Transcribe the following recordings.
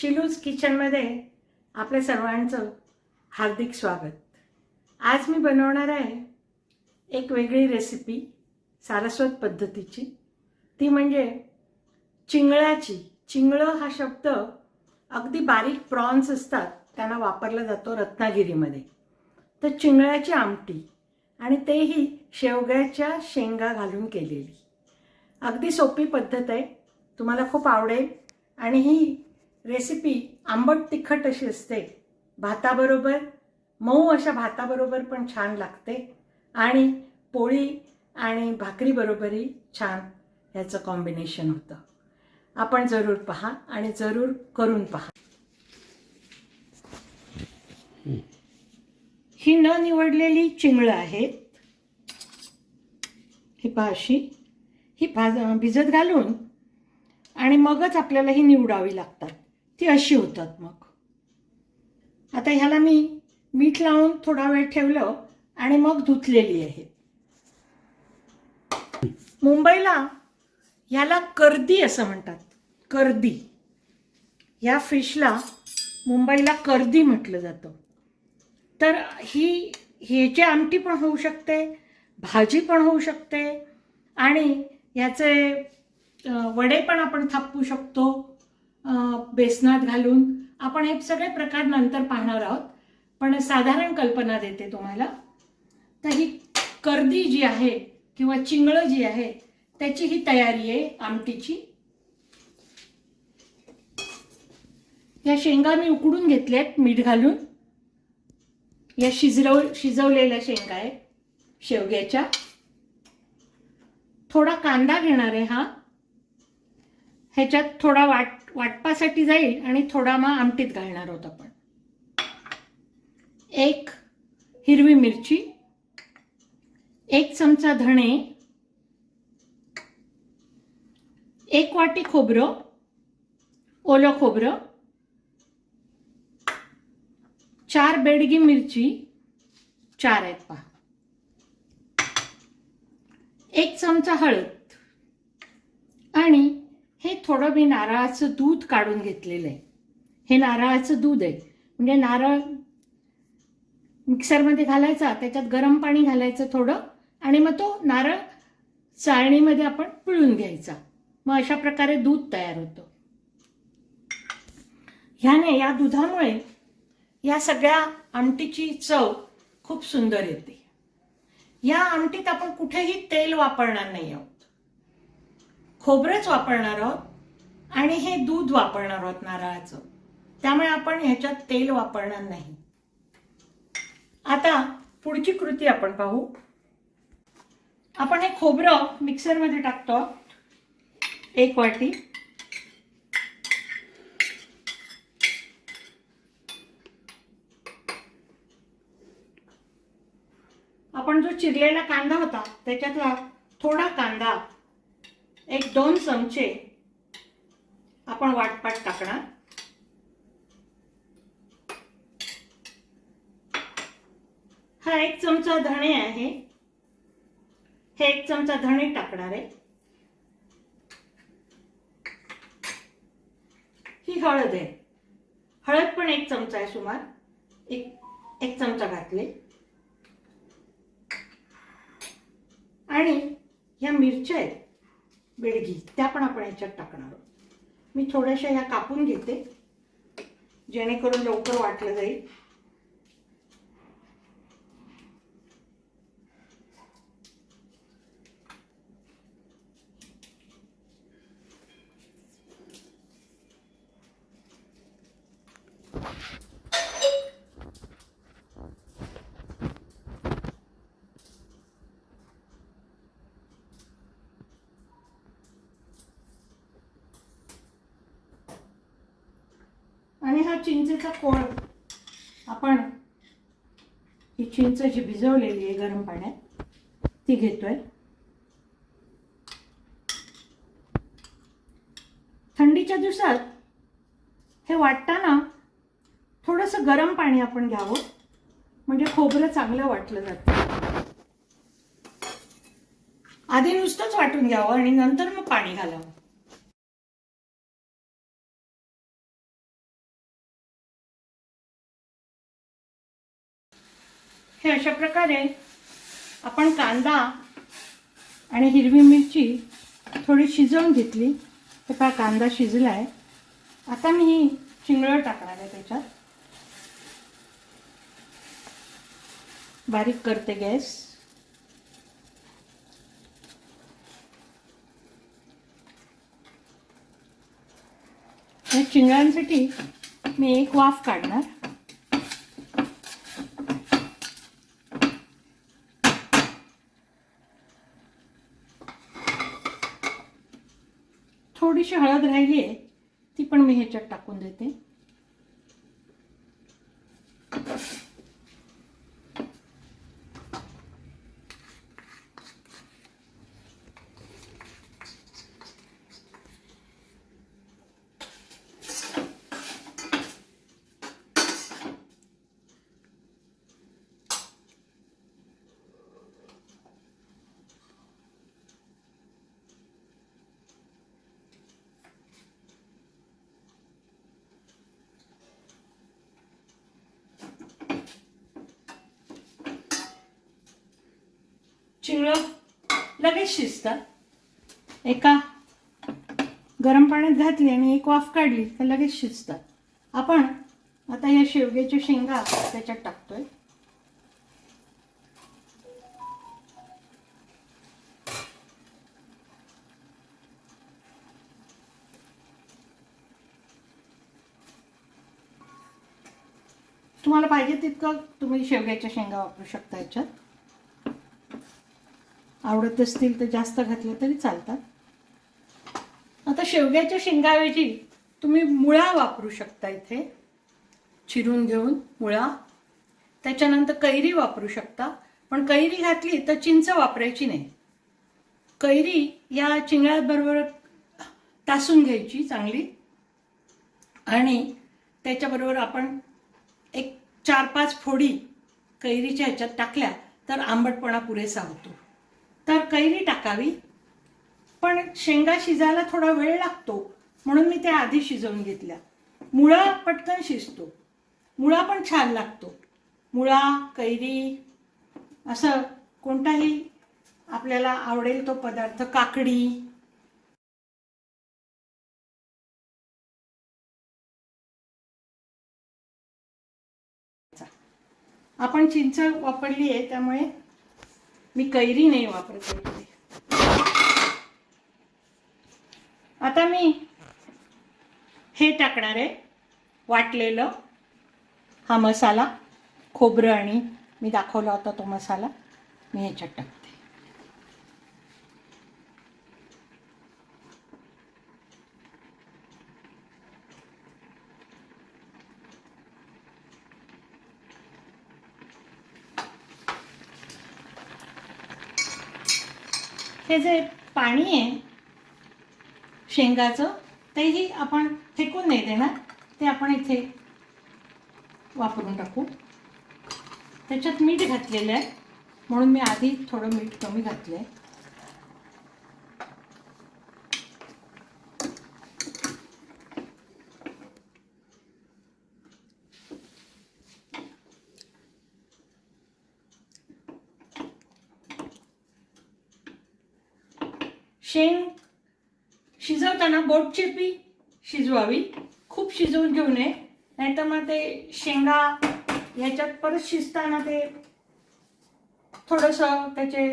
शिलूज किचनमध्ये आपल्या सर्वांचं हार्दिक स्वागत. आज मी बनवणार आहे एक वेगळी रेसिपी सारस्वत पद्धतीची. ती म्हणजे चिंगळ्याची चिंगळं हा शब्द अगदी बारीक प्रॉन्स असतात त्यांना वापरला जातो रत्नागिरीमध्ये. तर चिंगळ्याची आमटी आणि तेही शेवग्याच्या शेंगा घालून केलेली. अगदी सोपी पद्धत आहे. तुम्हाला खूप आवडेल आणि ही रेसिपी आंबट तिखट अशी असते. भाताबरोबर मऊ अशा भाताबरोबर पण छान लागते. आणि पोळी आणि भाकरीबरोबरही छान ह्याचं कॉम्बिनेशन होतं. आपण जरूर पहा आणि जरूर करून पहा. ही न निवडलेली चिंगळं आहेत. ही पहा अशी. ही भाज भिजत घालून आणि मगच आपल्याला ही निवडावी लागतात. ती अशी होतात मग. आता ह्याला मी मीठ लावून थोडा वेळ ठेवलं आणि मग धुतलेली आहे. मुंबईला ह्याला कर्दी असं म्हणतात. कर्दी. या फिशला मुंबईला कर्दी म्हटलं जातं. तर ही ह्याची आमटी पण होऊ शकते भाजी पण होऊ शकते आणि याचे वडे पण आपण थापू शकतो. बेसनात घालून आपण हे सगळे प्रकार नंतर पाहणार आहोत. पण साधारण कल्पना देते तुम्हाला. तर ही कर्दी जी आहे किंवा चिंगळं जी आहे त्याची ही तयारी आहे आमटीची. या शेंगा मी उकडून घेतल्यात मीठ घालून. या शिजरव शिजवलेल्या शेंगा आहे शेवग्याच्या. थोडा कांदा घेणार आहे हा. ह्याच्यात थोडा वाट वाटपासाठी जाईल आणि थोडा मग आमटीत घालणार आहोत आपण. एक हिरवी मिरची एक चमचा धणे एक वाटी खोबरं ओलं खोबरं चार बेडगी मिरची चार आहेत पहा. एक चमचा हळद आणि हे थोडं मी नारळाचं दूध काढून घेतलेलं आहे. हे नारळाचं दूध आहे. म्हणजे नारळ मिक्सरमध्ये घालायचा त्याच्यात गरम पाणी घालायचं थोडं आणि मग तो नारळ चाळणीमध्ये आपण पिळून घ्यायचा. मग अशा प्रकारे दूध तयार होतं. ह्याने या दुधामुळे या सगळ्या आमटीची चव खूप सुंदर येते. या आमटीत आपण कुठेही तेल वापरणार नाही आहोत. खोबरंच वापरणार आहोत आणि हे दूध वापरणार आहोत नारळाचं. त्यामुळे आपण ह्याच्यात तेल वापरणार नाही. आता पुढची कृती आपण पाहू. आपण हे खोबरं मिक्सरमध्ये टाकतो. एक वाटी. आपण जो चिरलेला कांदा होता त्याच्यातला थोडा कांदा एक दोन चमचे आपण वाटपाट टाकणार. हा एक चमचा धणे आहे. हे एक चमचा धणे टाकणार आहे. ही हळद आहे. हळद पण एक चमचा आहे सुमार. एक एक चमचा घातले. आणि ह्या मिरच्या आहेत. बेडगी त्या पण आपण ह्याच्यात टाकणार आहोत. मी थोड्याशा ह्या कापून घेते. जेणेकरून लवकर वाटलं जाईल. चिंचेचा कोळ. आपण ही चिंच जी भिजवलेली आहे गरम पाण्यात ती घेतोय. थंडीच्या दिवसात हे वाटताना थोडंसं गरम पाणी आपण घ्यावं. म्हणजे खोबरं चांगलं वाटलं जातं. आधी नुसतंच वाटून घ्यावं आणि नंतर मग पाणी घालावं. हे अशा प्रकारे आपण कांदा आणि हिरवी मिरची थोडी शिजवून घेतली. हे पहा कांदा शिजला आहे आता मी ही चिंगळं टाकणार आहे त्याच्यात. बारीक करते गॅस. या चिंगळांसाठी मी एक वाफ काढणार. थोडीशी हळद राहिली आहे ती पण मी ह्याच्यात टाकून देते. चिंगळं लगेच शिजतात एका गरम पाण्यात घातली आणि एक वाफ काढली तर लगेच शिजतात आपण आता या शेवग्याच्या शेंगा त्याच्यात टाकतोय. तुम्हाला पाहिजे तितकं तुम्ही शेवग्याच्या शेंगा वापरू शकता याच्यात. आवडत असतील तर जास्त घातलं तरी चालतात. आता शेवग्याच्या शेंगाऐवजी तुम्ही मुळा वापरू शकता इथे. चिरून घेऊन मुळा. त्याच्यानंतर कैरी वापरू शकता. पण कैरी घातली तर चिंच वापरायची नाही. कैरी या चिंगळ्याबरोबर तासून घ्यायची चांगली. आणि त्याच्याबरोबर आपण एक चार पाच फोडी कैरीच्या ह्याच्यात टाकल्या तर आंबटपणा पुरेसा होतो. तर कैरी टाकावी. पण शेंगा शिजायला थोडा वेळ लागतो म्हणून मी त्या आधी शिजवून घेतल्या. मुळा पटकन शिजतो. मुळा पण छान लागतो. मुळा कैरी असं कोणताही आपल्याला आवडेल तो पदार्थ काकडी. आपण चिंच वापरली आहे त्यामुळे मी कैरी नाही वापरत आता मी हे टाकणार आहे वाटलेलं हा मसाला खोबरं आणि मी दाखवला होता तो मसाला मी ह्याच्यात टाकतो. हे जे पाणी आहे शेंगाचं तेही आपण फेकून नाही देणार. ते आपण इथे वापरून टाकू. त्याच्यात मीठ घातलेलं आहे. म्हणून मी आधी थोडं मीठ कमी घातलं आहे शेंग शिजवताना बोट पी शिजवावी. खूप शिजवून घेऊ नये. नाहीतर मग ते शेंगा ह्याच्यात परत शिजताना ते थोडंसं त्याचे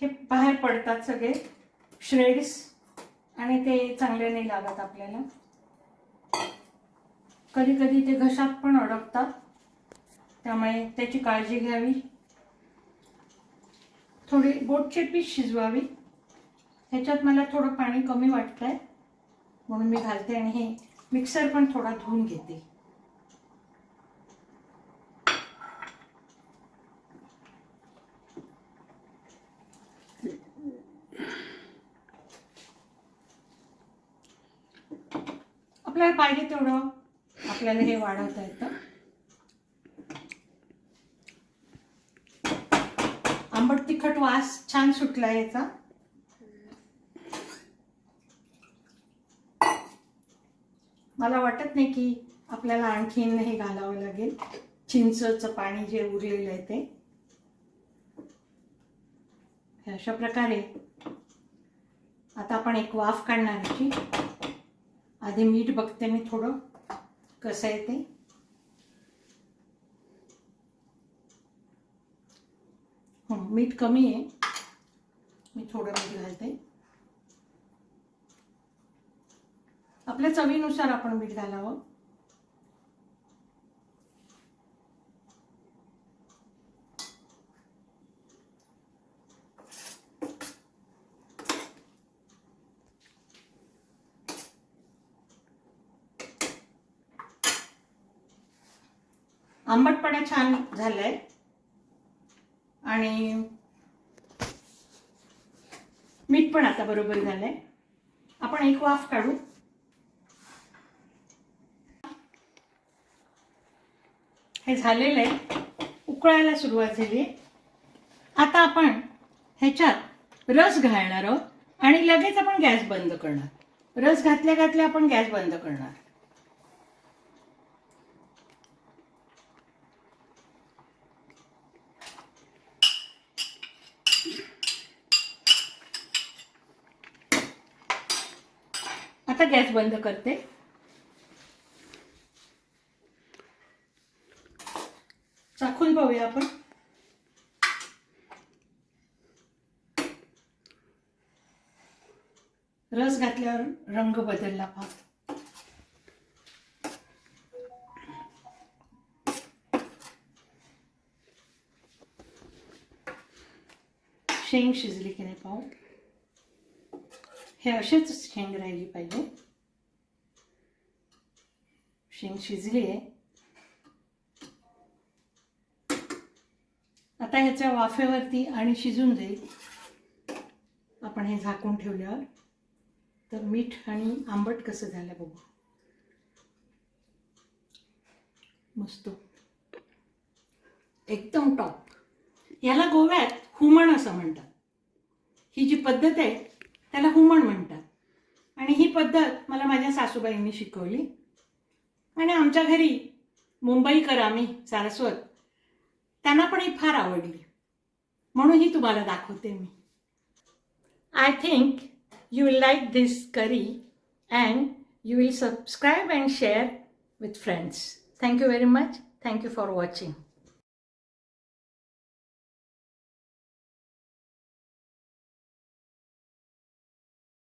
हे बाहेर पडतात सगळे श्रेड्स. आणि ते चांगले नाही लागत आपल्याला. कधी कधी ते घशात पण अडकतात. त्यामुळे त्याची काळजी घ्यावी. थोडी बोट चिरपी शिजवावी. ह्याच्यात मला थोडं पाणी कमी वाटतंय. म्हणून मी घालते आणि हे मिक्सर पण थोडा धुवून घेते. आपल्याला पाहिजे तेवढं आपल्याला हे वाढवता येतं. आंबट तिखट वास छान सुटला याचा. मला वाटत नाही की आपल्याला आणखीन हे घालावं लागेल. चिंचचं पाणी जे उरलेलं आहे ते. अशा प्रकारे आता आपण एक वाफ काढणारची आधी मीठ बघते मी थोडं कसं आहे ते. हो, मीठ कमी आहे. मी थोडं मीठ घालते. आपल्या चवीनुसार आपण मीठ घालावं. आंबटपणा छान झालाय. आणि मीठ पण आता बरोबर झालंय. आपण एक वाफ काढू. हे झालेलं आहे. उकळायला सुरुवात झाली. आता आपण ह्याच्यात रस घालणार आहोत आणि लगेच आपण गॅस बंद करणार. रस घातल्या घातल्या आपण गॅस बंद करणार. आता गॅस बंद करते. घातल्यावर रंग बदलला पाहतो शेंग शिजली की नाही पाहू. हे असेच शेंग राहिली पाहिजे. शेंग शिजली आहे. आता ह्याच्या वाफेवरती आणि शिजून जाईल. आपण हे झाकून ठेवल्यावर. तर मीठ आणि आंबट कसं झालं बघू. मस्त. एकदम टॉप याला गोव्यात हुमण असं म्हणतात. ही जी पद्धत आहे त्याला हुमण म्हणतात. आणि ही पद्धत मला माझ्या सासूबाईंनी शिकवली. आणि आमच्या घरी मुंबईकर आम्ही सारस्वत त्यांना पण ही फार आवडली. म्हणून ही तुम्हाला दाखवते मी. I think you will like this curry and you will subscribe and share with friends. Thank you very much. Thank you for watching.